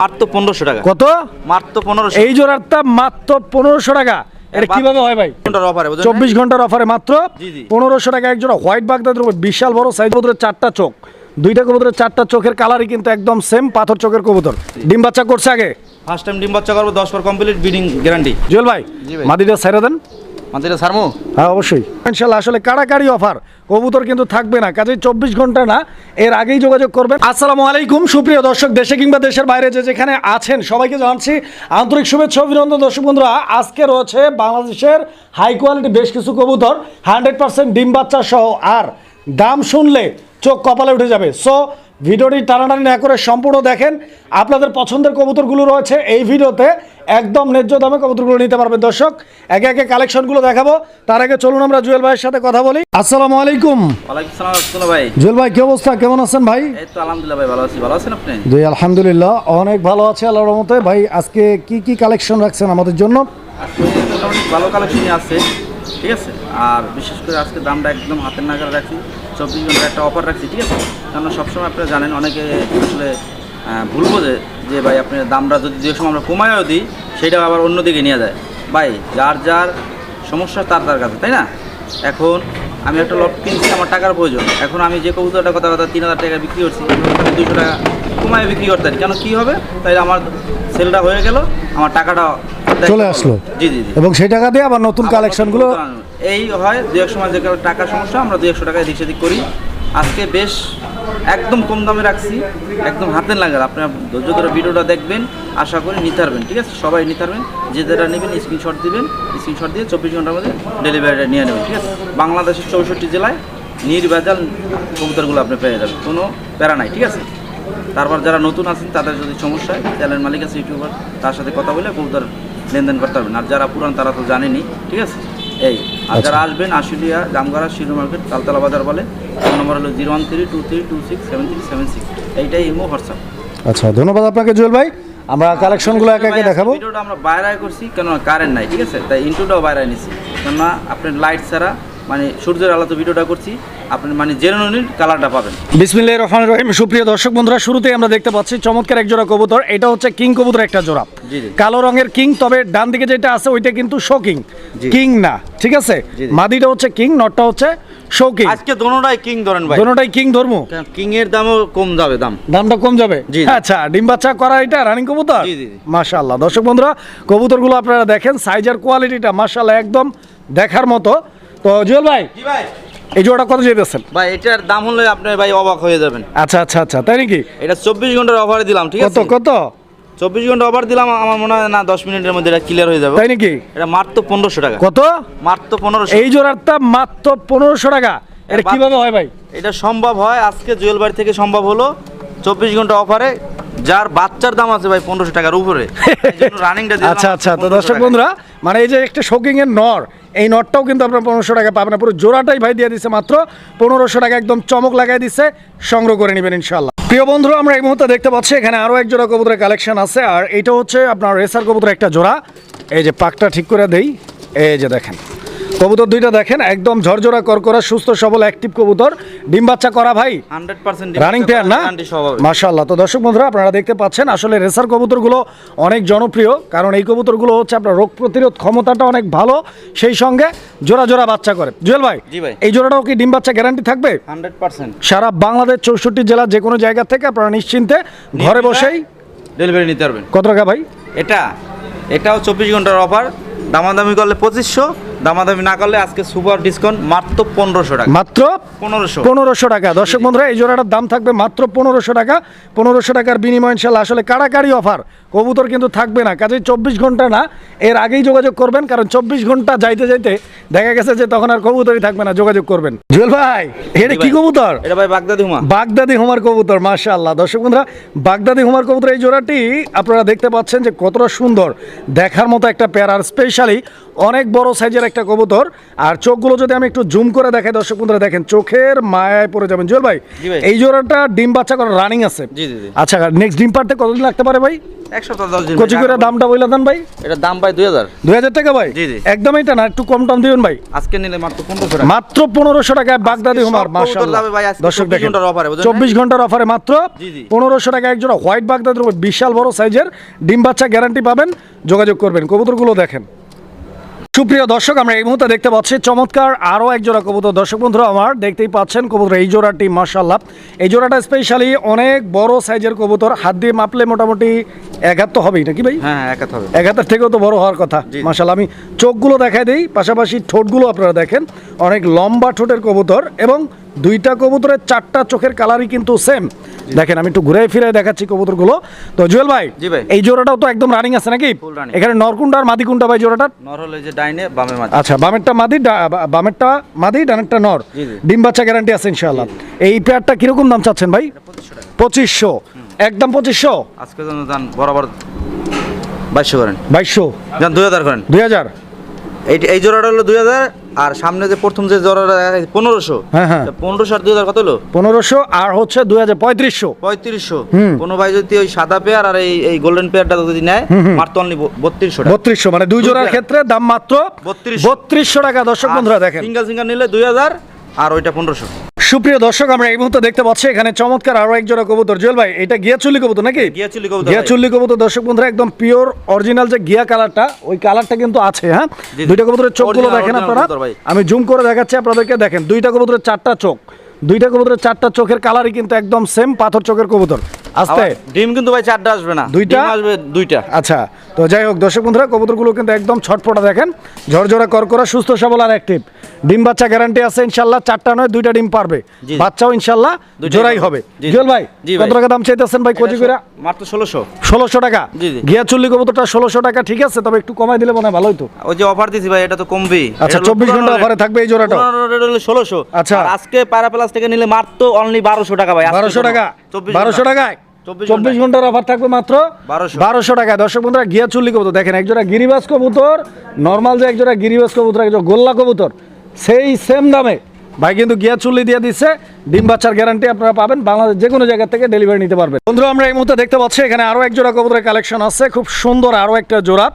মাত্র পনেরোশো টাকা। কত? মাত্র পনেরোশো। এই জোড়ার মাত্র পনেরোশো টাকা। এটা কীভাবে হয় ভাই? ঘণ্টার অফারে চব্বিশ ঘণ্টার অফারে মাত্র জি, জি। পনেরোশো টাকা এক জোড়া হোয়াইট বাগদাদের উপর বিশাল বড় সাইজ কবুতরের চারটা চোখ। দুইটা কবুতরের চারটা চোখের কালারই কিন্তু একদম সেম পাথর চোখের কবুতর। ডিম বাচ্চা করছে আগে? ফার্স্ট টাইম ডিম বাচ্চা করব দশ পর কমপ্লিট বিডিং গ্যারান্টি জুয়েল ভাই জি ভাই। মাদিটা ছেড়ে দেন। হ্যাঁ অবশ্যই। অফার। কবুতর কিন্তু থাকবে না চব্বিশ ঘণ্টা না, এর আগেই যোগাযোগ করবেন। আসসালামু আলাইকুম, সুপ্রিয় দর্শক, দেশে কিংবা দেশের বাইরে যেখানে আছেন, সবাইকে আন্তরিক আজকে রয়েছে বাংলাদেশের হাই কোয়ালিটি বেশ কিছু কবুতর হান্ড্রেড পার্সেন্ট ডিম বাচ্চা সহ, আর দাম শুনলে চোখ কপালে উঠে যাবে। সো ভিডিওটি টানাটানি না করে সম্পূর্ণ দেখেন। আপনাদের পছন্দের কবুতরগুলো রয়েছে। এই ভিডিওতে একদম ন্যায্য দামে কবুতরগুলো নিতে পারবেন দর্শক। একে একে কালেকশনগুলো দেখাবো। তার আগে চলুন আমরা জুয়েল ভাইয়ের সাথে কথা বলি। আসসালামু আলাইকুম। ভাই। জুয়েল ভাই কি অবস্থা? কেমন আছেন ভাই? আলহামদুলিল্লাহ ভাই ভালো আছি। ভালো আছেন আপনি? জি আলহামদুলিল্লাহ। অনেক ভালো আছে আল্লাহর রহমতে। ভাই আজকে কি কি কালেকশন রাখছেন আমাদের জন্য? ভালো কালেকশনই আছে ঠিক আছে? আর বিশেষ করে আজকে দামটা একদম হাতের নাগালে রাখছি চব্বিশ ঘণ্টার একটা অফার রাখছি ঠিক আছে? কারণ সবসময় আপনারা জানেন অনেকে আসলে আহ, ভুল বোঝে যে ভাই আপনি দামটা যদি যে সময় আমরা কমায়ও দিই সেটা আবার অন্যদিকে নিয়ে যায়। ভাই যার যার সমস্যা তার তার কাছে তাই না? এখন আমি একটা লট কিনছি আমার টাকার প্রয়োজন। এখন আমি যে কবুতরটা কথা কথা তিন হাজার টাকা বিক্রি করছি দুশো টাকা কমায় বিক্রি করতে পারি। কেন কী হবে? তাই আমার সেলটা হয়ে গেল আমার টাকাটা চলে আসলো। জি জি জি। এবং সেই টাকা দিয়ে আবার নতুন কালেকশনগুলো। এই হয় দু এক সময় যে টাকার সমস্যা, আমরা দু একশো টাকায় এদিক সেদিক করি। আজকে বেশ একদম কম দামে রাখছি, একদম হাতের লাগার আপনার ধৈর্য ধরে ভিডিওটা দেখবেন, আশা করি নিতে পারবেন ঠিক আছে? সবাই নিতে পারবেন যে যেটা নেবেন স্ক্রিনশট দিবেন স্ক্রিনশট দিয়ে চব্বিশ ঘণ্টার মধ্যে ডেলিভারিটা নিয়ে নেবেন, ঠিক আছে? বাংলাদেশের চৌষট্টি জেলায় নির্ভেজাল কবুতরগুলো আপনি পেয়ে যাবেন, কোনো প্যারা নাই, ঠিক আছে? তারপর যারা নতুন আছেন, তাদের যদি সমস্যা হয় চ্যানেল মালিক আছে ইউটিউবার তার সাথে কথা বলে কবুতর লেনদেন করতে পারবেন আর যারা পুরান, তারা তো জানেনি, ঠিক আছে? এই আর যারা আসবেন আশুলিয়া জামগাড়া শিরু মার্কেট তালতলা বাজার বলে ফোন নম্বর হলো zero one three two three two six seven three seven six. এইটাই ইমো হোয়াটসঅ্যাপ। আচ্ছা ধন্যবাদ আপনাকে জুয়েল ভাই। আমরা কালেকশনগুলো একে একে দেখাবো। ভিডিওটা আমরা বাইরে করছি কেন কারেন্ট নাই ঠিক আছে? তাই ইন্টুটাও বাইরে নিছি কেননা আপনার লাইট ছাড়া মানে সূর্যের আলোতে ভিডিওটা করছি আপনি মানে জেনুইন কালারটা পাবেন। বিসমিল্লাহ রহমান রহিম সুপ্রিয় দর্শক বন্ধুরা শুরুতেই আমরা দেখতে পাচ্ছি চমৎকার এক জোড়া কবুতর এটা হচ্ছে কিং কবুতর একটা জোড়া। কালো রঙের কিং তবে ডান দিকে যেটা আছে ওইটা কিন্তু শো কিং কিং না ঠিক আছে। মাদিটা হচ্ছে কিং নটটা হচ্ছে শো কিং আজকে দোনোটাই কিং ধরেন ভাই। দোনোটাই কিং ধর্ম? কিং এর দামও কম যাবে দাম। দামটা কম যাবে। আচ্ছা ডিম বাচ্চা করা এটা রানিং কবুতর। মাশাআল্লাহ। দর্শক বন্ধুরা কবুতরগুলো আপনারা দেখেন সাইজের কোয়ালিটিটা মাশাআল্লাহ একদম দেখার মতো। তো জুয়েল ভাই কি ভাই। এই জোড়া কত যেতেছেন ভাই এটার দাম হলে আপনি ভাই অবাক হয়ে যাবেন। আচ্ছা আচ্ছা আচ্ছা তাই নাকি? এটা চব্বিশ ঘণ্টার অফারে দিলাম ঠিক আছে? কত কত? চব্বিশ ঘণ্টা অফার দিলাম আমার মনে হয় না দশ মিনিটের মধ্যে এটা ক্লিয়ার হয়ে যাবে। তাই নাকি? এটা মাত্র পনেরোশো টাকা। কত? মাত্র পনেরোশো। এই দাম মাত্র পনেরোশো টাকা। এটা। কীভাবে হয় ভাই? এটা সম্ভব হয় আজকে জুয়েল বাড়ি থেকে সম্ভব হলো চব্বিশ ঘণ্টা অফারে যার বাচ্চার দাম আছে ভাই পনেরোশো টাকার উপরে। রানিংটা আচ্ছা আচ্ছা তো দর্শক বন্ধুরা মানে এই যে একটা শোকিং এর নর এই নটটাও কিন্তু আপনার পনেরোশো টাকা পাবেন। পুরো জোড়াটাই ভাই দিয়ে দিচ্ছে মাত্র পনেরোশো টাকা একদম চমক লাগাই দিচ্ছে সংগ্রহ করে নেবেন ইনশাল্লাহ প্রিয় বন্ধুরা, আমরা এই মুহূর্তে দেখতে পাচ্ছি এখানে আরও এক জোড়া কবুতরের কালেকশন আছে। আর এটা হচ্ছে আপনার রেসার কবুতরের একটা জোড়া। এই যে পাকটা ঠিক করে দেই। এই যে দেখেন। কবুতর দুইটা দেখেন একদম ঝরঝরা করকরা সুস্থ সবল অ্যাক্টিভ কবুতর। ডিম বাচ্চা করা ভাই? রানিং পেয়ার না? মাশাল্লাহ তো দর্শক বন্ধুরা আপনারা দেখতে পাচ্ছেন আসলে রেসার কবুতরগুলো অনেক জনপ্রিয় কারণ এই কবুতরগুলো হচ্ছে আপনার রোগ প্রতিরোধ ক্ষমতাটা অনেক ভালো সেই সঙ্গে জোড়া জোড়া বাচ্চা করে। জুয়েল ভাই এই জোড়াটাও কি ডিম বাচ্চা গ্যারান্টি থাকবে? সারা বাংলাদেশ চৌষট্টি জেলা যে কোনো জায়গা থেকে আপনারা নিশ্চিন্তে ঘরে বসেই ডেলিভারি নিতে পারবেন। কত টাকা ভাই? এটা এটাও চব্বিশ ঘণ্টার অফার দামাদামি করলে পঁচিশশো দামাদামি না করলে আজকে সুপার ডিসকাউন্ট মাত্র পনেরোশো টাকা। মাত্র পনেরোশো। পনেরোশো টাকা। দর্শক বন্ধুরা এই জোড়াটার দাম থাকবে মাত্র পনেরোশো টাকা। পনেরোশো টাকার বিনিময় ইনশাল্লাহ আসলে কাড়াকাড়ি অফার। কবুতর কিন্তু থাকবে না। কাজে চব্বিশ ঘণ্টা না এর আগেই যোগাযোগ করবেন কারণ চব্বিশ ঘণ্টা যাইতে যাইতে দেখা গেছে যে তখন আর কবুতরই থাকবে না যোগাযোগ করবেন। জুয়েল ভাই এটা কি কবুতর? এটা ভাই বাগদাদি হুমা। বাগদাদি হুমার কবুতর মাশাআল্লাহ। দর্শক বন্ধুরা বাগদাদি হুমার কবুতর এই জোড়াটি আপনারা দেখতে পাচ্ছেন যে কতটা সুন্দর। দেখার মতো একটা পেয়ার আর স্পেশালি অনেক বড় সাইজের একটা কবুতর। আর চোখগুলো যদি আমি একটু জুম করে দেখাই দর্শক বন্ধুরা দেখেন চোখের মায়ায় পড়ে যাবেন। জুয়েল ভাই এই জোড়াটা ডিম বাচ্চা করে রানিং আছে। আচ্ছা নেক্সট ডিম পারতে কতদিন লাগতে পারে ভাই? এক সপ্তাহ দশ দিন। কচি করে দামটা বইলা দেন ভাই। এটার দাম পাই দুই হাজার। দুই হাজার টাকা ভাই? জি, জি। একদম এটা না একটু কম টম দিবেন ভাই। আজকে নিলে মাত্র পনেরোশো টাকা। মাত্র পনেরোশো টাকায় বাগদাদি হুমার মাশাআল্লাহ। যাবে ভাই আজকে দর্শক দেখেন ঘণ্টার offer এ, বুঝলেন চব্বিশ ঘণ্টার অফারে মাত্র। পনেরোশো টাকা একজোড়া হোয়াইট বাগদাদের উপর বিশাল বড় সাইজের ডিম বাচ্চা গ্যারান্টি পাবেন। যোগাযোগ করবেন কবুতরগুলো দেখেন। সুপ্রিয় দর্শক আমরা এই মুহূর্তে দেখতে পাচ্ছি চমৎকার আরও এক জোড়া কবুতর। দর্শক বন্ধুরা আমার দেখতেই পাচ্ছেন কবুতর এই জোড়াটি মার্শাল্লাহ এই জোড়াটা স্পেশালি অনেক বড় সাইজের কবুতর হাত দিয়ে মাপলে মোটামুটি এক হাত তো হবেই নাকি ভাই? হ্যাঁ হ্যাঁ একাত হবে। এক হাতের থেকেও তো বড় হওয়ার কথা। মার্শাল্লাহ আমি চোখগুলো দেখাই দিই পাশাপাশি ঠোঁটগুলো আপনারা দেখেন। অনেক লম্বা ঠোঁটের কবুতর এবং দুইটা কবুতরের চারটা চোখের কালারই কিন্তু সেম দেখেন আমি একটু ঘুরে ফিরে দেখাচ্ছি কবুতরগুলো। তো জুয়েল ভাই জি ভাই। এই জোড়াটাও তো একদম রানিং আছে নাকি? এখানে নরকুন্ডা আর মাদিকুন্ডা ভাই জোড়াটা? নর হলে যে ডাইনে বামে মাঝে আচ্ছা বামেরটা মাদি বামেরটা মাদি ডানেরটা নর। ডিম বাচ্চা গ্যারান্টি আছে ইনশাআল্লাহ। এই পেয়ারটা কীরকম দাম চাচ্ছেন ভাই? পঁচিশশো একদম পঁচিশশো? আজকে জন্য যান বরাবর বাইশশো করেন। বাইশশো? যান দুই হাজার করেন। দুই হাজার? এই এই জোড়াটা হলো দুই হাজার আর সামনে যে প্রথম যে জোড়াটা পনেরোশো। হ্যাঁ, হ্যাঁ। পনেরোশো আর দুই হাজার কত হলো? পনেরোশো আর হচ্ছে দুই হাজার পঁয়ত্রিশশো। পঁয়ত্রিশশো কোনো ভাই যদি ওই সাদা পেয়ার আর এই এই গোল্ডেন পেয়ারটা যদি নেয় মাত্র অনলি বত্রিশশো বত্রিশশো মানে দুই দুই জোড়ার ক্ষেত্রে দাম মাত্র বত্রিশ বত্রিশশো টাকা। দর্শক বন্ধুরা দেখেন। সিঙ্গেল সিঙ্গেল নিলে দুই হাজার আর ওইটা পনেরোশো। সুপ্রিয় দর্শক আমরা এই মুহূর্তে দেখতে পাচ্ছি এখানে চমৎকার আরও এক জোড়া কবুতর। জুয়েল ভাই এটা গিয়া চুল্লি কবুতর নাকি? গিয়া চুলি কবুতর গিয়া চুল্লি কবুতর দর্শক বন্ধুরা একদম পিওর অরিজিনাল যে গিয়া কালারটা ওই কালারটা কিন্তু আছে হ্যাঁ। দুইটা কবুতরের চোখগুলো Original, দেখেন আপনারা। আমি জুম করে দেখাচ্ছি আপনাদেরকে দেখেন দুইটা কবুতরের চারটা চোখ। দুইটা কবুতরের চারটা চোখের কালারই কিন্তু একদম সেম পাথর চোখের কবুতর। আস্তে। ডিম কিন্তু ভাই চারটা আসবে না। দুইটা? আসবে দুইটা। আচ্ছা। তো যাই হোক দর্শক বন্ধুরা কবুতরগুলো কিন্তু একদম ছটফটা দেখেন। ঝরঝরা করকরা সুস্থ সবল আর অ্যাক্টিভ ডিম বাচ্চা গ্যারান্টি আছে ইনশাল্লাহ চারটা নয় দুইটা ডিম পারবে। বাচ্চাও ইনশাল্লাহ জোড়াই হবে। জুয়েল ভাই কত টাকা দাম চাইতেছেন ভাই কোচি করে? মাত্র ষোলোশো। ষোলোশো টাকা। গিয়া চল্লি কবুতরটা ষোলোশো টাকা ঠিক আছে তবে একটু কমাই দিলে মনে হয় ভালোই তো। ওই যে অফার দিছি ভাই এটা তো কমবেই। আচ্ছা, 24 ঘণ্টা অফারে থাকবে এই জোড়াটাও? ষোলোশো। আচ্ছা। আর আজকে পায়রা প্লাস থেকে নিলে মাত্র অনলি বারোশো টাকা ভাই বারোশো। টাকা? 24 বারোশো। টাকায়? 24 চব্বিশ ঘণ্টার অফার থাকবে মাত্র বারোশো। টাকায় দর্শক বন্ধুরা গিয়া চুল্লি কবুতর। দেখেন একজোড়া গিরিবাস কবুতর নর্মাল যে একজোড়া গিরিবাস কবুতর একজোড়া গোল্লা কবুতর সেই সেম দামে। ভাই কিন্তু গিয়া চুল্লি দিয়ে দিচ্ছে ডিম বাচ্চার গ্যারান্টি আপনারা পাবেন বাংলাদেশ যে কোনো জায়গা থেকে ডেলিভারি নিতে পারবেন। বন্ধুরা আমরা এই মুহূর্তে দেখতে পাচ্ছি এখানে আরও এক জোড়া কবুতরের কালেকশন আছে খুব সুন্দর আরও একটা জোড়া।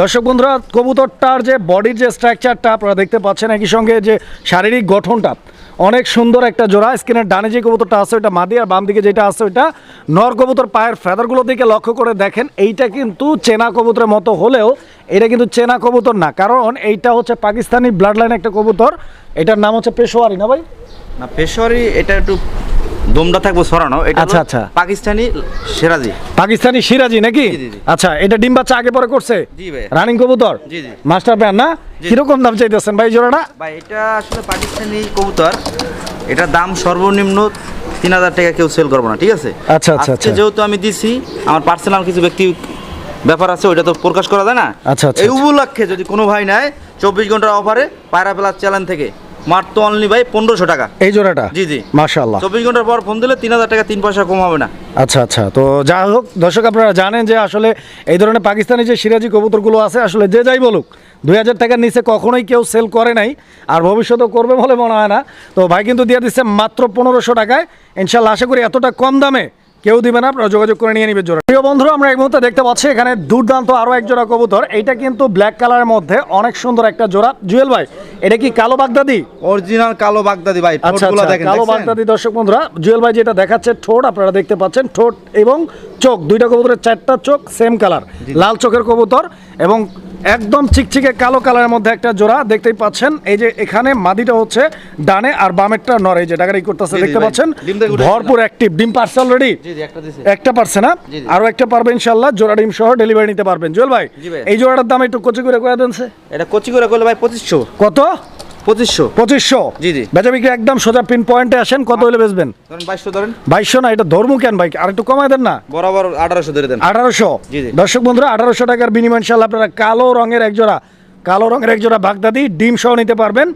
দর্শক বন্ধুরা কবুতরটার যে বডির যে স্ট্রাকচারটা আপনারা দেখতে পাচ্ছেন একই সঙ্গে যে শারীরিক গঠনটা অনেক সুন্দর একটা জোড়া। স্ক্রিনের ডানে যে কবুতরটা আছে ওইটা মাদি, আর বাম দিকে যেটা আছে ওইটা নর কবুতর পায়ের ফেদারগুলো দিকে লক্ষ্য করে দেখেন। এইটা কিন্তু চেনা কবুতরের মতো হলেও এটা কিন্তু চেনা কবুতর না, কারণ এইটা হচ্ছে পাকিস্তানি ব্লাড লাইন একটা কবুতর। এটার নাম হচ্ছে পেশোয়ারি না ভাই? না, পেশোয়ারি এটা একটু দমটা থাকব সরানো এটা আচ্ছা, আচ্ছা আচ্ছা। আচ্ছা পাকিস্তানি সেরাজি পাকিস্তানি সিরাজি নাকি। আচ্ছা এটা ডিম বাচ্চা আগে পরে করছে জি ভাই। রানিং কবুতর জি, জি। মাস্টার প্যান না। কীরকম দাম চাইতেছেন ভাই জোড়াটা ভাই এটা আসলে পাকিস্তানি কবুতর এটার দাম সর্বনিম্ন তিন হাজার টাকা কেউ সেল করব না ঠিক আছে আচ্ছা, আচ্ছা, আচ্ছা। যেহেতু আমি দিছি আমার পার্সোনাল কিছু ব্যক্তি ব্যাপার আছে ওইটা তো প্রকাশ করা যায় না আচ্ছা, আচ্ছা, এই উপলক্ষে যদি কোনো ভাই নেয় চব্বিশ ঘণ্টার অফারে পায়রা প্লাস চ্যানেল থেকে মাত্র অনলি ভাই পনেরোশো টাকা। এই জোড়াটা? জি, জি। মাশাআল্লাহ। চব্বিশ ঘণ্টার পর ফোন দিলে তিন হাজার টাকা তিন পয়সা কম হবে না। আচ্ছা আচ্ছা। তো যা হোক দর্শক আপনারা জানেন যে আসলে এই ধরনের পাকিস্তানি যে সিরাজি কবুতরগুলো আছে আসলে যে যাই বলুক দুই হাজার টাকার নিচে কখনোই কেউ সেল করে নাই আর ভবিষ্যতেও করবে বলে মনে হয় না। তো ভাই কিন্তু দিয়ে দিচ্ছে মাত্র পনেরোশো টাকায়। ইনশাল্লাহ আশা করি এতটা কম দামে কেউ দিবে না আপনারা যোগাযোগ করে নিয়ে নিবে জোড়া। প্রিয় বন্ধুরা আমরা এই মুহূর্তে দেখতে পাচ্ছি এখানে দুর্দান্ত আরও এক জোড়া কবুতর। এইটা কিন্তু ব্ল্যাক কালারের মধ্যে অনেক সুন্দর একটা জোড়া। জুয়েল ভাই এটা কি কালো বাগদাদি? অরিজিনাল কালো বাগদাদি ভাই আচ্ছা আচ্ছা কালো বাগদাদি দর্শক বন্ধুরা জুয়েল ভাই যেটা দেখাচ্ছে ঠোঁট আপনারা দেখতে পাচ্ছেন ঠোঁট এবং চোখ দুইটা কবুতরের চারটা চোখ সেম কালার লাল চোখের কবুতর এবং একদম চিকচিকে কালো কালারের মধ্যে একটা জোড়া দেখতেই পাচ্ছেন। এই যে এখানে মাদিটা হচ্ছে ডানে আর বামেরটা নরে এই যে ডাকারি করতেছে দেখতে পাচ্ছেন? ভরপুর অ্যাক্টিভ ডিম পারছে অলরেডি একটা পারছে না। আরও একটা পারবে ইনশাল্লাহ জোড়া ডিম সহ ডেলিভারি নিতে পারবেন। জুয়েল ভাই এই জোড়াটার দাম একটু কচি করে করে দেন এটা কচি করে করলে ভাই পঁচিশশো। কত? পঁচিশশো। পঁচিশশো? জি, জি। বেচা বিক্রি একদম সোজা পিন পয়েন্টে আসেন কত হলে বেচবেন? ধরেন বাইশশো ধরেন। বাইশশো না এটা ধর্ম কেন ভাই? আর একটু কমাই দেন না। বরাবর আঠারোশো ধরে দেন। আঠারোশো? জি, জি। দর্শক বন্ধুরা আঠারোশো টাকার বিনিময় ইনশাল্লাহ আপনারা কালো রঙের একজোড়া কালো রঙের একজোড়া বাগদাদি ডিম সহ নিতে পারবেন।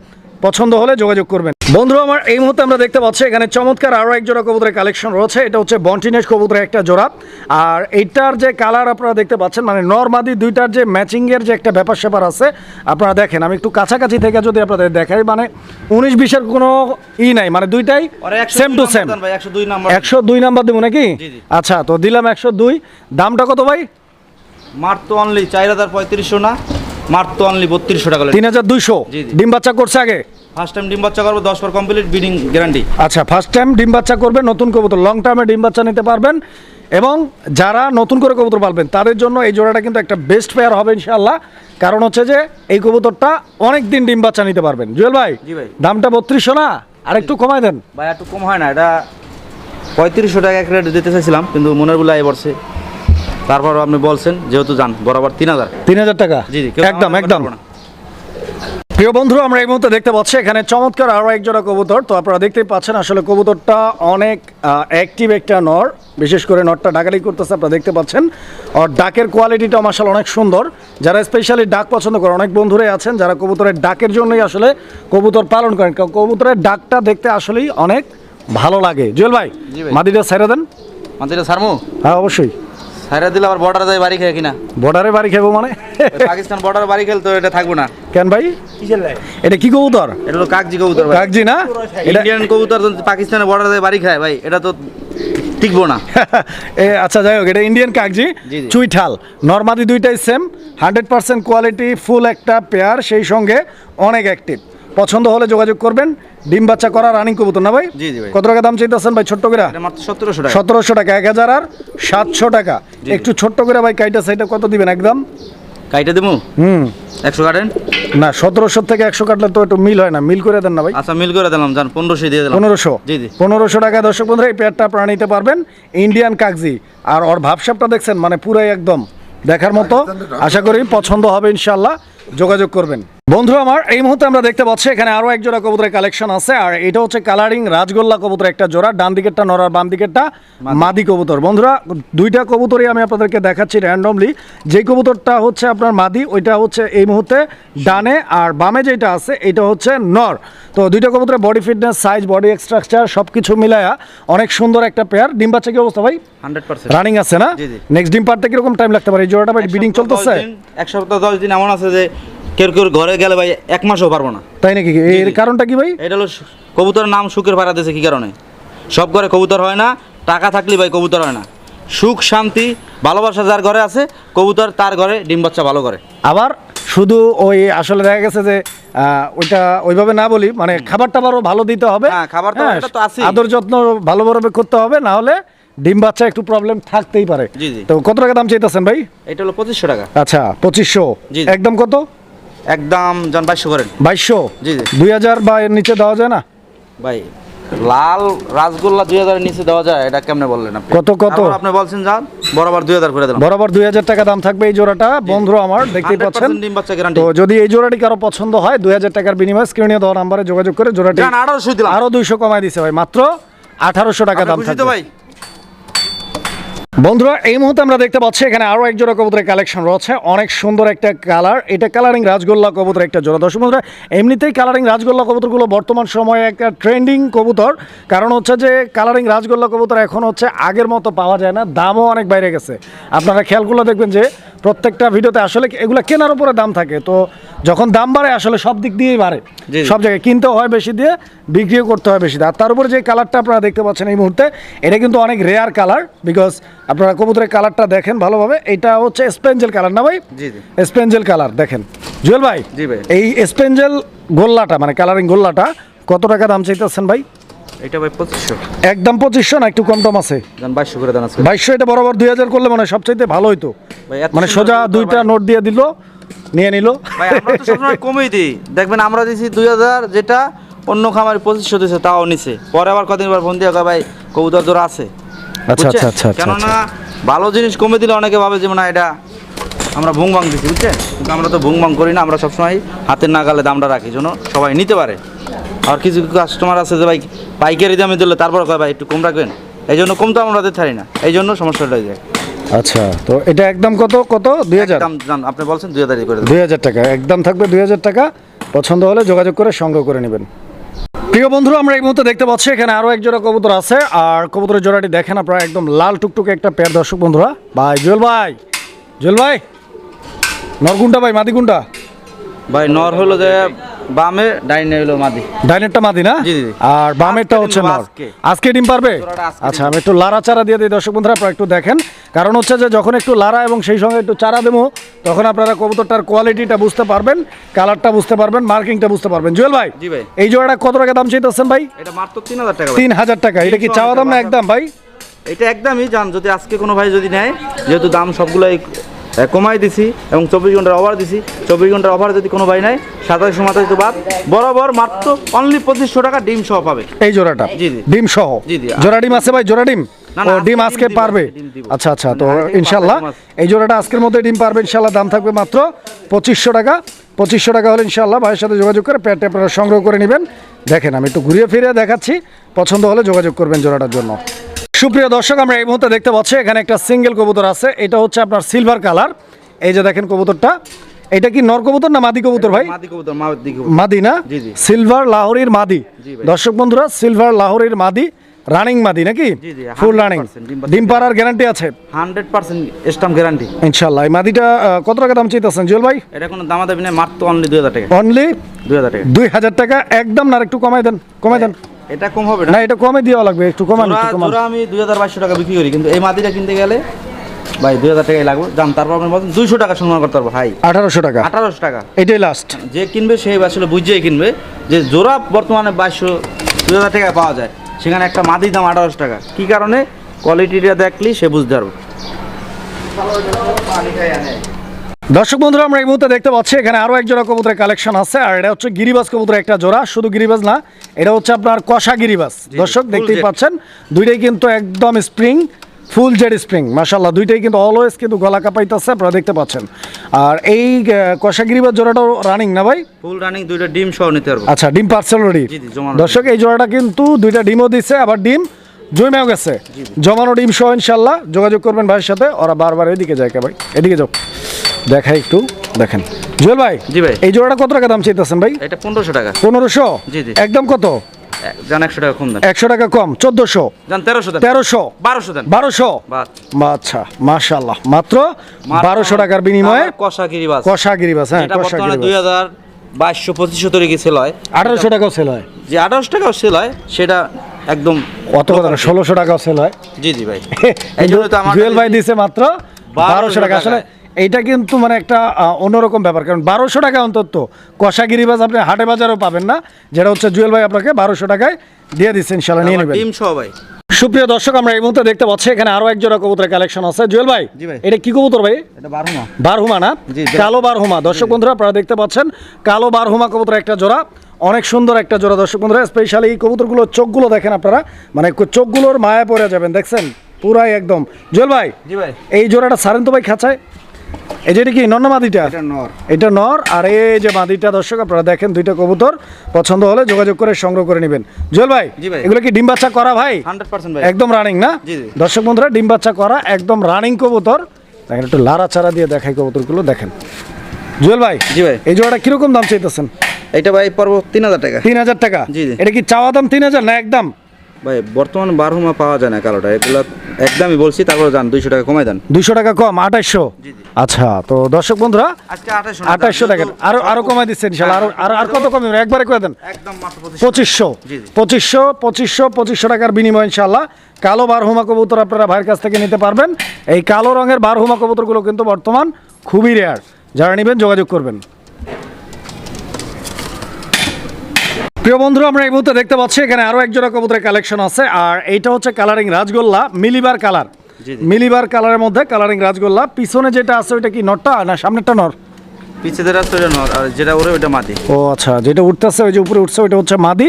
পছন্দ হলে যোগাযোগ করবেন। বন্ধু আমার এই মুহূর্তে আমরা দেখতে পাচ্ছি এখানে চমৎকার আরও এক জোড়া কবুতরের কালেকশন রয়েছে। এটা হচ্ছে বন্টিনেশ কবুতরের একটা জোড়া। আর এইটার যে কালার আপনারা দেখতে পাচ্ছেন মানে নর্মাদি দুইটার যে ম্যাচিংয়ের যে একটা ব্যাপার স্যাপার আছে আপনারা দেখেন। আমি একটু কাছাকাছি থেকে যদি আপনাদের দেখাই মানে উনিশ বিশের কোনো ই নাই মানে দুইটাই সেম টু সেম একশো দুই নাম্বার। দেবো নাকি। আচ্ছা তো দিলাম একশো দুই। দামটা কত ভাই? মার তো অনলি চার হাজার পঁয়ত্রিশশো না। মার তো অনলি বত্রিশশো টাকা তিন হাজার দুইশো। ডিম বাচ্চা করছে আগে? ফার্স্ট টাইম ডিম বাচ্চা করব দশ পর কমপ্লিট বিডিং গ্যারান্টি আচ্ছা ফার্স্ট টাইম ডিম বাচ্চা করবেন নতুন কবুতর লং টার্মে ডিম বাচ্চা নিতে পারবেন। এবং যারা নতুন করে কবুতর পালবেন তাদের জন্য এই জোড়াটা কিন্তু একটা বেস্ট পেয়ার হবে ইনশাল্লাহ কারণ হচ্ছে যে এই কবুতরটা অনেক দিন ডিম বাচ্চা নিতে পারবেন। জুয়েল ভাই ভাই। দামটা বত্রিশশো না? আর একটু কমায় দেন। ভাই একটু কম হয় না এটা পঁয়ত্রিশশো টাকা এক রেট দিতে চাইছিলাম কিন্তু মনের বলে এ বর্ষে তারপর আপনি বলছেন যেহেতু যান বরাবর তিন হাজার। তিন হাজার টাকা? জি জি একদম একদম। প্রিয় বন্ধু আমরা এই মুহূর্তে দেখতে পাচ্ছি এখানে চমৎকার আরও এক জোড়া কবুতর। তো আপনারা দেখতেই পাচ্ছেন আসলে কবুতরটা অনেক অ্যাক্টিভ একটা নর। বিশেষ করে নরটা ডাকাডাকি করতেছে আপনারা দেখতে পাচ্ছেন। আর ডাকের কোয়ালিটিটা মাসাল অনেক সুন্দর। যারা স্পেশালি ডাক পছন্দ করে অনেক বন্ধুরাই আছেন যারা কবুতরের ডাকের জন্যই আসলে কবুতর পালন করেন। কারণ কবুতরের ডাকটা দেখতে আসলেই অনেক ভালো লাগে। জুয়েল ভাই মাদিটা ছেড়ে দেন। মাঝে সারমু হ্যাঁ অবশ্যই। সাইরা দিলে আবার বর্ডার যায় বাড়ি খেয়ে কিনা। বর্ডারে বাড়ি খেবো মানে? পাকিস্তান বর্ডার বাড়ি খেলে তো এটা থাকব না। কেন ভাই? এটা কি কবুতর? এটা হলো কাকজি কবুতর ভাই। কাকজি না? এটা ইন্ডিয়ান কবুতর পাকিস্তানের বর্ডার যায় বাড়ি খায় ভাই। এটা তো টিকবো না। এ আচ্ছা যাই হোক এটা ইন্ডিয়ান কাগজি। চুইঠাল নর্মাদি দুইটাই same hundred percent quality full একটা পেয়ার সেই সঙ্গে অনেক অ্যাক্টিভ পছন্দ হলে যোগাযোগ করবেন। ডিম বাচ্চা করা রানিং কবুতর না ভাই? জি, জি ভাই। কত টাকা দাম চাইতেছেন ভাই ছোট্ট করে? সতেরোশো টাকা। সতেরোশো টাকা এক হাজার আর সাতশো টাকা। একটু ছোট্ট করে ভাই কাইটা সাইটা কত দিবেন একদম? কাইটে দেবো হুম। একশো কাটেন? না সতেরোশো থেকে একশো কাটলে তো একটু মিল হয় না। মিল করে দেন না ভাই। আচ্ছা মিল করে দিলাম যান পনেরোশো দিয়ে দিলাম। পনেরোশো। জি জি। পনেরোশো টাকা দর্শক বন্ধুরা এই পেয়ারটা আপনারা নিতে পারবেন। ইন্ডিয়ান কাগজি। আর ওর ভাবসাবটা দেখছেন মানে পুরাই একদম দেখার মতো। আশা করি পছন্দ হবে ইনশাল্লাহ যোগাযোগ করবেন। বন্ধু আমার এই মুহূর্তে আমরা দেখতে পাচ্ছি এখানে আরও এক জোড়া কবুতরের কালেকশন আছে আর এটা হচ্ছে কালারিং রাজগোল্লা কবুতর একটা জোড়া ডান দিকেরটা নর বাম দিকেরটা মাদি। কবুতর। বন্ধুরা দুইটা কবুতরই আমি আপনাদেরকে দেখাচ্ছি র্যান্ডমলি যে কবুতরটা হচ্ছে আপনার মাদি ওইটা হচ্ছে এই মুহূর্তে ডানে আর বামে যেটা আছে এটা হচ্ছে নর। তো দুইটা কবুতরের body fitness size body structure সব কিছু মিলায়া অনেক সুন্দর একটা পেয়ার ডিম বাচ্চা কি অবস্থা ভাই? Hundred percent. রানিং আছে না। নেক্সট ডিম পারতে কীরকম টাইম লাগতে পারে? এই জোড়াটা ভাই বিডিং চলতেছে? এক সপ্তাহ দশ দিন এমন আছে যে কেউ কেউ ঘরে গেলে ভাই এক মাসও পারব না। তাই নাকি? এর কারণটা কি ভাই? এটা হলো কবুতরের নাম সুখের ভাড়া দিয়েছে কি কারণে? সব ঘরে কবুতর হয় না টাকা থাকলে ভাই কবুতর হয় না। সুখ শান্তি ভালোবাসা যার ঘরে আছে কবুতর তার ঘরে ডিম বাচ্চা ভালো করে। আবার শুধু ওই আসলে দেখা গেছে যে ওইটা ওইভাবে না বলি মানে খাবার টাবারও ভালো দিতে হবে। হ্যাঁ, খাবার এটা তো আছেই। আদর যত্ন ভালোভাবে করতে হবে না হলে ডিম বাচ্চা একটু প্রবলেম থাকতেই পারে। তো কত টাকা দাম চাইতেছেন ভাই? এটা হলো পঁচিশশো টাকা। আচ্ছা পঁচিশশো। একদম কত? একদম যান বাইশশো করেন। বাইশশো? জি, জি। দুই হাজার বা এর নিচে দেওয়া যায় না? ভাই লাল রাসগোল্লা দুই হাজারের নিচে দেওয়া যায় এটা কেমনে বললেন আপনি? কত, কত? তারপর আপনি বলছেন যান বরাবর দুই হাজার করে দিলাম। বরাবর দুই হাজার টাকা দাম থাকবে এই জোড়াটা বন্ধু আমার দেখতেই 100% পাচ্ছেন? ডিম বাচ্চা গ্যারান্টি তো যদি এই জোড়াটি কারও পছন্দ হয় দুই হাজার টাকার বিনিময়ে স্ক্রিনে দেওয়া নাম্বারে যোগাযোগ করে জোড়াটি যান আঠারোশো দিলাম। আরও দুইশো কমাই দিছে ভাই মাত্র আঠারোশো টাকা দাম খুশি তো থাকবে। ভাই? বন্ধুরা, এই মুহূর্তে আমরা দেখতে পাচ্ছি এখানে আরও এক জোড়া কবুতরের কালেকশন রয়েছে। অনেক সুন্দর একটা কালার এটা কালারিং রাজগোল্লা কবুতর একটা জোড়া। দর্শক বন্ধুরা, এমনিতেই কালারিং রাজগোল্লা কবুতরগুলো বর্তমান সময়ে একটা ট্রেন্ডিং কবুতর। কারণ হচ্ছে যে কালারিং রাজগোল্লা কবুতর এখন হচ্ছে আগের মতো পাওয়া যায় না। দামও অনেক বাইরে গেছে। আপনারা খেয়ালগুলো দেখবেন যে প্রত্যেকটা ভিডিওতে আসলে এগুলো কেনার উপরে দাম থাকে। তো যখন দাম বাড়ে আসলে সব দিক দিয়েই বাড়ে। সব জায়গায় কিনতে হয় বেশি দিয়ে বিক্রিও করতে হয় বেশি দিয়ে। আর তার উপরে যে কালারটা আপনারা দেখতে পাচ্ছেন এই মুহূর্তে এটা কিন্তু অনেক রেয়ার কালার বিকজ আপনারা কবুতরের কালারটা দেখেন ভালোভাবে। এটা হচ্ছে স্পেঞ্জেল কালার না ভাই? স্পেঞ্জেল কালার দেখেন। জুয়েল ভাই। এই স্পেঞ্জেল গোল্লাটা মানে কালারিং গোল্লাটা কত টাকা দাম চাইতেছেন ভাই? এটা ভাই পঁচিশশো। একদম পঁচিশশো না একটু কম টম আছে? বাইশশো করে দেন আজকে। বাইশশো এটা বরাবর দুই হাজার করলে মানে সবচাইতে ভালো হইতো। মানে সোজা দুইটা নোট দিয়ে দিল নিয়ে নিল। ভাই আমরা তো সবসময় কমেই দিই। দেখবেন আমরা দিছি দুই হাজার যেটা অন্য খামারে পঁচিশশো তাও নিছে। পরে আবার কদিন পর ফোন দিয়ে ভাই কবুতর জোড়া আছে। আচ্ছা, আচ্ছা, আচ্ছা, কেননা ভালো জিনিস কমে দিলে অনেকে ভাবে যে না এটা আমরা ভুং ভাং দিচ্ছি বুঝছেন? কিন্তু আমরা তো ভুং ভাং করি না আমরা সবসময় হাতের নাগালে দামটা রাখি যেন সবাই নিতে পারে। আর কিছু কাস্টমার আছে যে ভাই পাইকারি দামে দিলে তারপর কয় ভাই একটু কম রাখবেন? এই জন্য কম তো আমরা পারি না। এই জন্য সমস্যাটা হয়ে যায় আচ্ছা তো এটা একদম কত কত? দুই হাজার? আপনি বলছেন দুই হাজারই করে দুই হাজার টাকা একদম থাকবে দুই হাজার টাকা। পছন্দ হলে যোগাযোগ করে সংগ্রহ করে নেবেন। প্রিয় বন্ধু আমরা এই মুহূর্তে দেখতে পাচ্ছি এখানে আরও এক জোড়া কবুতর আছে। আর কবুতরের জোড়াটি দেখেন আপনারা একদম লাল টুকটুকে একটা পেয়ার দর্শক বন্ধুরা। ভাই জুয়েল ভাই জুয়েল ভাই নরগুন্ডা ভাই মাদিগুন্ডা ভাই নর হলো যে বামে ডাইনে হলো মাদি। ডাইনেরটা মাদি না? জি, জি, জি। আর বামেরটা হচ্ছে নর আজকে। ডিম পারবে? আচ্ছা আমি একটু লারা চারা দিয়ে দিই দর্শক বন্ধুরা আপনারা একটু দেখেন। কারণ হচ্ছে যে যখন একটু লারা এবং সেই সঙ্গে একটু চারা দেবো তখন আপনারা কবুতরটার কোয়ালিটিটা বুঝতে পারবেন কালারটা বুঝতে পারবেন মার্কিংটা বুঝতে পারবেন। জুয়েল ভাই জি ভাই। এই জোড়াটা কত টাকা দাম চাইতেছেন ভাই? এটা মাত্র তিন হাজার টাকা। তিন হাজার টাকা। এটা কি চাওয়া দাম না একদম ভাই? এটা একদমই জান যদি আজকে কোনো ভাই যদি নেয় যেহেতু দাম সবগুলাই কমাই দিছি এবং চব্বিশ ঘণ্টার অফার দিছি। চব্বিশ ঘণ্টার অফার যদি কোনো ভাই নেয় সাতাশ মাথা যদি বাদ বরাবর মাত্র অনলি পঁচিশশো টাকা ডিম সহ পাবে। এই জোড়াটা? জি, জি। ডিম সহ? জি, জি। জোড়া ডিম আছে ভাই জোড়া ডিম? ও ডিম আজকে পারবে? আচ্ছা আচ্ছা তো ইনশাল্লাহ এই জোড়াটা আজকের মধ্যে ডিম পারবে ইনশাল্লাহ দাম থাকবে মাত্র পঁচিশশো টাকা। পঁচিশশো টাকা হলে ইনশাল্লাহ ভাইয়ের সাথে যোগাযোগ করে প্যাটে আপনারা সংগ্রহ করে নেবেন। দেখেন আমি একটু ঘুরিয়ে ফিরিয়ে দেখাচ্ছি। পছন্দ হলে যোগাযোগ করবেন জোড়াটার জন্য। সুপ্রিয় দর্শক আমরা এই মুহূর্তে দেখতে পাচ্ছি এখানে একটা সিঙ্গেল কবুতর আছে। এটা হচ্ছে আপনার সিলভার কালার এই যে দেখেন কবুতরটা। এটা কি নর কবুতর না মাদি কবুতর ভাই? মাদি না। সিলভার লাহোরির মাদি। দর্শক বন্ধুরা সিলভার লাহোরির মাদি রানিং মাদি নাকি? ফুল রানিং ডিম। পাড়ার গ্যারান্টি আছে। হান্ড্রেড পার্সেন্ট স্টাম্প গ্যারান্টি ইনশাল্লাহ এই মাদিটা কত টাকা দাম চাইতেছেন জুয়েল ভাই? এটা কোনো দামা দাবি নেই মাত্র অনলি দুই হাজার টাকা। অনলি দুই হাজার টাকা। দুই হাজার টাকা। একদম না একটু কমাই দেন কমাই দেন। এটা কম হবে না? এটা কমে দেওয়া লাগবে একটু কমান জোড়া আমি দুই হাজার বাইশশো টাকা বিক্রি করি কিন্তু এই মাদিটা কিনতে গেলে ভাই দুই হাজার টাকাই লাগবে। দাম তারপর আপনি বলছেন দুইশো টাকা সম্মান করতে পারব হাই আঠারোশো টাকা। আঠারোশো টাকা। এটাই লাস্ট যে কিনবে সেই আসলে বুঝিয়ে কিনবে যে জোড়া বর্তমানে বাইশশো দুই হাজার টাকায় পাওয়া যায়। সেখানে একটা মাদির দাম আঠারোশো টাকা। কি কারণে? কোয়ালিটিটা দেখলেই সে বুঝতে পারবে। দর্শক বন্ধুরা আমরা এই মুহূর্তে দেখতে পাচ্ছি এখানে আরও এক জোড়া কবুতরের কালেকশন আছে আর এটা হচ্ছে গিরিবাজ কবুতরের একটা জোড়া শুধু গিরিবাজ না এটা হচ্ছে আপনার কষা গিরিবাজ। দর্শক দেখতেই পাচ্ছেন দুইটাই কিন্তু একদম স্প্রিং ফুল জেড স্প্রিং মাশাল্লাহ দুইটাই কিন্তু অলওয়েজ কিন্তু গলা কাঁপাইতেছে আপনারা দেখতে পাচ্ছেন। আর এই কষা গিরিবাজ জোড়াটাও রানিং না ভাই? ফুল রানিং দুইটা ডিম সহ নিতে পারব। আচ্ছা ডিম পার্সেল রেডি দর্শক এই জোড়াটা কিন্তু দুইটা ডিমও দিচ্ছে আবার ডিম জমেও গেছে। জমানো ডিম সহ ইনশাল্লাহ যোগাযোগ করবেন ভাইয়ের সাথে ওরা বারবার এদিকে যায় কে ভাই? এদিকে যাও। দেখাই একটু দেখেন। জুয়েল ভাই জি ভাই। এই জোড়াটা কত টাকা দাম চাইতেছেন ভাই? এটা পনেরোশো টাকা। পনেরোশো? জি, জি। একদম কত? এক- একশো টাকা কম দেন। একশো টাকা কম চোদ্দশো। যান তেরোশো দেন। তেরোশো। বারোশো দেন। বারোশো? আচ্ছা মাশাল্লাহ মাত্র বারোশো টাকার বিনিময়ে কষা গিরিবাস কষা গিরিবাস হ্যাঁ কষা দুই হাজার বাইশশো পঁচিশশো তৈরি সেল হয়? আঠারোশো টাকাও সেল হয়। যে আঠারোশো টাকাও সেল হয় সেটা একদম অত কথা ষোলোশো টাকাও সেল হয়। জি জি ভাই। এই জন্য তো আমার জুয়েল ভাই দিছে মাত্র 1200 বারোশো টাকা। আসলে এইটা কিন্তু মানে একটা অন্যরকম ব্যাপার। কারণ বারোশো টাকা অন্তত কষা গিরিবাজ আপনি হাটে বাজারেও পাবেন না। যেটা হচ্ছে জুয়েল ভাই আপনাকে বারোশো টাকায় দিয়ে দিচ্ছে ইনশাল্লাহ নিয়ে নেবেন। ডিম সহ ভাই। সুপ্রিয় দর্শক আমরা এই মুহূর্তে দেখতে পাচ্ছি এখানে আরও এক জোড়া কবুতরের কালেকশন আছে। জুয়েল ভাই এটা কি কবুতর ভাই? এটা বারহুমা। না। কালো বারহুমা। দর্শক বন্ধুরা আপনারা দেখতে পাচ্ছেন কালো বারহুমা কবুতর একটা জোড়া অনেক সুন্দর একটা জোড়া। দর্শক বন্ধুরা স্পেশালি এই কবুতরগুলোর চোখগুলো দেখেন আপনারা মানে চোখগুলোর মায়া পড়ে যাবেন দেখছেন? পুরাই একদম। জুয়েল ভাই জি ভাই। এই জোড়াটা সারেন তো ভাই খাঁচায়? এই যেটা কি নন্ন মাদিটা এটা নর। এটা নর আর এই যে মাদিটা দর্শক আপনারা দেখেন দুইটা কবুতর পছন্দ হলে যোগাযোগ করে সংগ্রহ করে নেবেন। জুয়েল ভাই এগুলো কি ডিম বাচ্চা করা ভাই? একদম রানিং না। দর্শক বন্ধুরা ডিম বাচ্চা করা একদম রানিং কবুতর। দেখেন একটু লাড়া চারা দিয়ে দেখাই কবুতরগুলো দেখেন। জুয়েল ভাই জি ভাই। এই জোড়াটা কীরকম দাম চাইতেছেন? এটা ভাই পর্ব তিন হাজার টাকা। তিন হাজার টাকা? জি। এটা কি চাওয়া দাম তিন হাজার না একদম? ভাই বর্তমান বারহুমা পাওয়া যায় না কালোটা এগুলো একদমই বলছি তারপরে যান দুইশো টাকা কমাই দেন। দুইশো টাকা কম আঠাশশো। আচ্ছা তো দর্শক বন্ধুরা আঠাশশো টাকা আরও আরও কমাই দিচ্ছেন আরও আরও আর কত কমে একবারে করে দেন। পঁচিশশো। পঁচিশশো। পঁচিশশো পঁচিশশো টাকার বিনিময় ইনশাল্লাহ। কালো বারহুমা কবুতর আপনারা ভাইয়ের কাছ থেকে নিতে পারবেন। এই কালো রঙের বারহুমা কবুতরগুলো কিন্তু বর্তমান খুবই রেয়ার যারা নেবেন যোগাযোগ করবেন। প্রিয় বন্ধু আমরা এই মুহূর্তে দেখতে পাচ্ছি এখানে আরও একজোড়া কবুতরের কালেকশন আছে আর এইটা হচ্ছে কালারিং রাজগোল্লা মিলিবার কালার। মিলিবার কালারের মধ্যে কালারিং রাজগোল্লা। পিছনে যেটা আছে ওইটা কি নটটা? না সামনেরটা নর। নর আর যেটা ওরে ওটা মাটি ও আচ্ছা যেটা উঠতেছে ওই যে উপরে উঠছে ওইটা হচ্ছে মাদি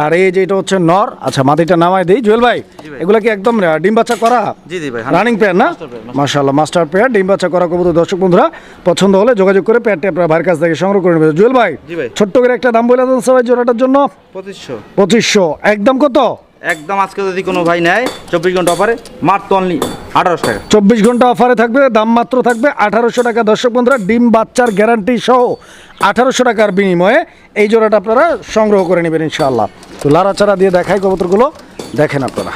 আর এই যে এটা হচ্ছে নর। আচ্ছা মাদিটা নামাই দিই। জুয়েল ভাই এগুলা কি একদম আহ, ডিম বাচ্চা করা? জি জি ভাই রানিং পেয়ার না? মাশাআল্লাহ মাস্টার পেয়ার ডিম বাচ্চা করা কবুতর। দর্শক বন্ধুরা পছন্দ হলে যোগাযোগ করে পেয়ারটি আপনার ভাইয়ের কাছ থেকে সংগ্রহ করে নেবেন। জুয়েল ভাই ভাই। ছোট্ট করে একটা দাম বলে দেন সবাই জোড়াটার জন্য। পঁচিশশো। পঁচিশশো। একদম কত? একদম আজকে যদি কোনো ভাই নেয় চব্বিশ ঘণ্টা অফারে মাত্র অনলি আঠারোশো টাকা। চব্বিশ ঘণ্টা অফারে থাকবে দাম মাত্র থাকবে আঠারোশো টাকা। দর্শক বন্ধুরা ডিম বাচ্চার গ্যারান্টি সহ আঠারোশো টাকার বিনিময়ে এই জোড়াটা আপনারা সংগ্রহ করে নেবেন ইনশাআল্লাহ। তো লাড়াচাড়া দিয়ে দেখাই কবুতরগুলো দেখেন আপনারা।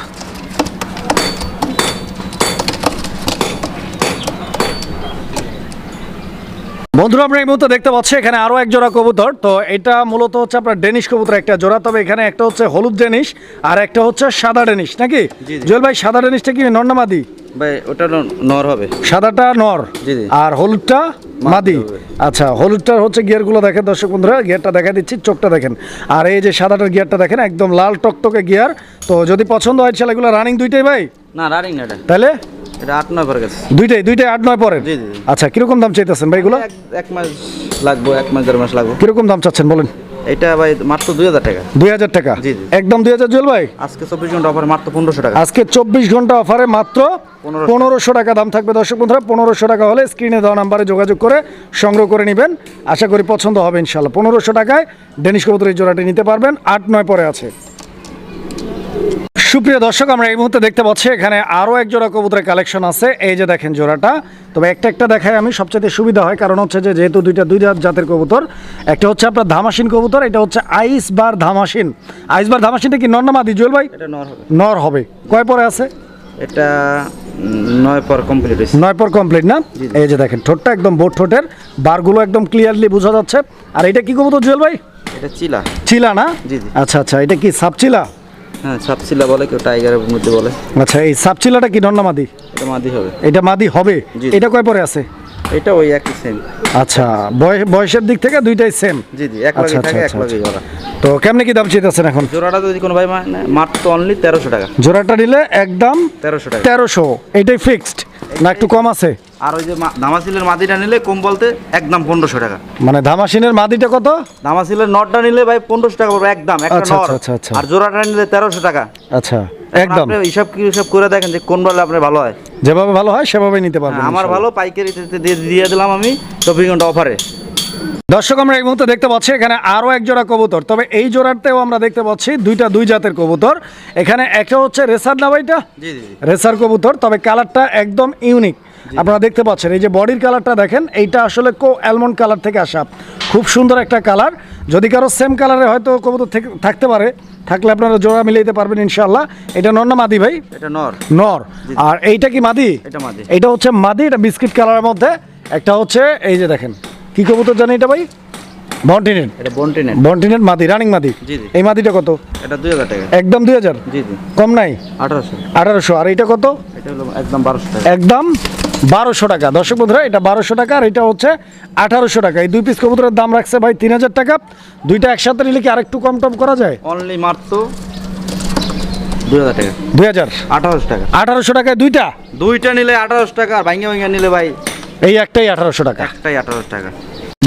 বন্ধুরা আমরা এই মুহূর্তে দেখতে পাচ্ছি এখানে আরও এক জোড়া কবুতর। তো এটা মূলত হচ্ছে আপনার ডেনিশ কবুতর একটা জোড়া তবে এখানে একটা হচ্ছে হলুদ ডেনিশ আর একটা হচ্ছে সাদা ডেনিশ নাকি। জুয়েল ভাই সাদা ডেনিশটা কি নর্নামাদি ভাই ওটা নর হবে। সাদাটা নর। আর হলুদটা মাদি আচ্ছা হলুদটার হচ্ছে গিয়ারগুলো দেখেন দর্শক বন্ধুরা গিয়ারটা দেখা দিচ্ছি চোখটা দেখেন। আর এই যে সাদাটার গিয়ারটা দেখেন একদম লাল টকটকে গিয়ার। তো যদি পছন্দ হয় ছেলেগুলো রানিং দুইটাই ভাই? না রানিং না তাহলে? এটা আট নয় পরে গেছে দুইটাই দুইটাই আট নয় পরে। আচ্ছা কীরকম দাম চাইতেছেন ভাই এগুলো? এক- এক মাস লাগবো এক মাস দেড় মাস লাগবো। কীরকম দাম চাচ্ছেন বলেন? এটা ভাই মাত্র দুই হাজার টাকা। দুই হাজার টাকা। একদম দুই হাজার জুয়েল ভাই? আজকে চব্বিশ ঘণ্টা অফারে মাত্র পনেরোশো টাকা। আজকে চব্বিশ ঘণ্টা অফারে মাত্র পনেরোশো। টাকা দাম থাকবে দর্শক বন্ধুরা পনেরোশো টাকা হলে স্ক্রিনে দেওয়া নাম্বারে যোগাযোগ করে সংগ্রহ করে নেবেন। আশা করি পছন্দ হবে ইনশাল্লাহ পনেরোশো টাকায় ডেনিশ কবুতরের জোড়াটি নিতে পারবেন আট নয় পরে আছে। সুপ্রিয় দর্শক আমরা এই মুহূর্তে দেখতে পাচ্ছি এখানে আরও এক জোড়া কবুতরের কালেকশন আছে। এই যে দেখেন জোড়াটা। তবে একটা একটা দেখায় আমি সবচেয়ে সুবিধা হয় কারণ হচ্ছে যে যেহেতু দুইটা দুই জাতের কবুতর একটা হচ্ছে আপনার ধামাসিন কবুতর এটা হচ্ছে আইস বার ধামাসিন। আইস বার ধামাসিনটা কি নর নর্নামাদি জুয়েল ভাই? নর হবে। কয় পরে আছে? এটা নয় পর কমপ্লিট নয় পর কমপ্লিট না। এই যে দেখেন ঠোঁটটা একদম বোট ঠোঁটের। বারগুলো একদম ক্লিয়ারলি বোঝা যাচ্ছে। আর এটা কি কবুতর জুয়েল ভাই? এটা চিলা। চিলা না। আচ্ছা আচ্ছা এটা কি সাপচিলা? হ্যাঁ সাপ বলে কেউ টাইগারের মধ্যে বলে। আচ্ছা এই সাপচিলাটা কি নন্নামাদি এটা মাদি হবে। এটা মাদি হবে? জি। এটা কয় পরে আছে? এটা ওই একই সেম আচ্ছা বয়- বয়সের দিক থেকে দুইটাই সেম জি জি এক আচ্ছা, লাগে আচ্ছা, থাকে এক আচ্ছা, লাগে ওরা তো কেমনে কি দাম চাইতেছেন এখন? জোড়াটা যদি কোনো ভাই মানে মাত্র অনলি তেরোশো টাকা। জোড়াটা নিলে একদম তেরোশো টাকা। তেরোশো। এটাই ফিক্সড না একটু কম আছে? আর ওই যে ধামাসিলের মাদিটা নিলে কম বলতে একদম পনেরোশো টাকা। মানে ধামাসিনের মাদিটা কত? ধামাসিলের নটটা নিলে ভাই পনেরোশো টাকা পড়বে একদম একটা আচ্ছা, নট। আচ্ছা, আচ্ছা। আর জোড়াটা নিলে তেরোশো টাকা। আচ্ছা একদম। হিসাব কি হিসাব করে দেখেন যে কোন বেলা আপনার ভালো হয়। যেভাবে ভালো হয় সেভাবে নিতে পারবেন হ্যাঁ, আমার ভালো পাইকারি দিয়ে দিয়ে দিলাম আমি চব্বিশ ঘণ্টা অফারে দর্শক আমরা এই মুহূর্তে দেখতে পাচ্ছি এখানে আরও এক জোড়া কবুতর। তবে এই জোড়াতেও আমরা দেখতে পাচ্ছি দুইটা দুই জাতের কবুতর। এখানে একটা হচ্ছে রেসার না ভাইটা? রেসার কবুতর তবে কালারটা একদম ইউনিক আপনারা দেখতে পাচ্ছেন এই যে বডির কালারটা দেখেন এইটা আসলে কো অ্যালমন্ড কালার থেকে আসা। খুব সুন্দর একটা কালার। যদি কারও সেম কালারে হয়তো কবুতর থেকে- থাকতে পারে থাকলে আপনারা জোড়া মিলাইতে পারবেন ইনশাল্লাহ এটা নর না মাদি ভাই? এটা নর। নর। আর এইটা কি মাদি? এটা মাদি। এটা হচ্ছে মাদি এটা বিস্কিট কালারের মধ্যে। একটা হচ্ছে এই যে দেখেন কি কবুতর জানি এটা ভাই? বন্টিনেট এটা বন্টিনেট বন্টিনেট মাদি রানিং মাদি? জি, জি। এই মাদিটা কত? এটা দুই হাজার টাকা। একদম দুই হাজার? জি জি। কম নাই? আঠারোশো। আঠারোশো। আর এইটা কত? এটা হলো একদম বারোশো টাকা। একদম বারোশো টাকা। দর্শক বন্ধুরা এটা বারোশো টাকা আর এটা হচ্ছে আঠারোশো টাকা। এই দুই পিস কবুতরের দাম রাখছে ভাই তিন হাজার টাকা। দুইটা একসাথে নিলে কি আরেকটু কম টম করা যায়? অনলি মাত্র দুই হাজার আঠারোশো টাকা। আঠারোশো টাকায় দুইটা? দুইটা নিলে আঠারোশো টাকা আর ভাঙ্গা ভাঙ্গা নিলে ভাই এই একটাই আঠারোশো টাকা। একটাই আঠারোশো টাকা।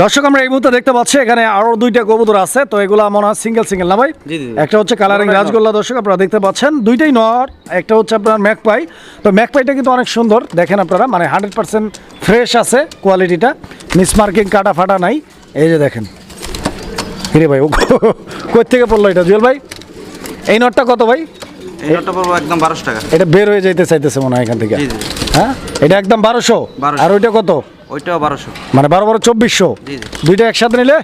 দর্শক আমরা এই মুহূর্তে দেখতে পাচ্ছি এখানে আরও দুইটা কবুতর আছে। তো এগুলো মনে হয় সিঙ্গেল সিঙ্গেল না ভাই। একটা হচ্ছে কালারিং রাজগোল্লা দর্শক আপনারা দেখতে পাচ্ছেন। দুইটাই নর একটা হচ্ছে আপনার ম্যাকপাই তো ম্যাকপাইটা কিন্তু অনেক সুন্দর দেখেন আপনারা মানে হান্ড্রেড পার্সেন্ট ফ্রেশ আছে কোয়ালিটিটা মিস মার্কিং কাটা ফাটা নাই। এই যে দেখেন। হিরে ভাই ও কই থেকে পড়ল এটা? জুয়েল ভাই এই নটটা কত ভাই? এই নটটা পড়ব একদম বারোশো টাকা। এটা বের হয়ে যাইতে চাইতেছে মনে হয় এখান থেকে। হ্যাঁ? এটা একদম বারোশো। আর ওইটা কত? ওইটাও বারোশো। মানে বারো বারো চব্বিশশো। দুইটা একসাথে নিলে?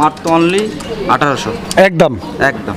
মাত্র অনলি আঠারোশো। একদম। একদম।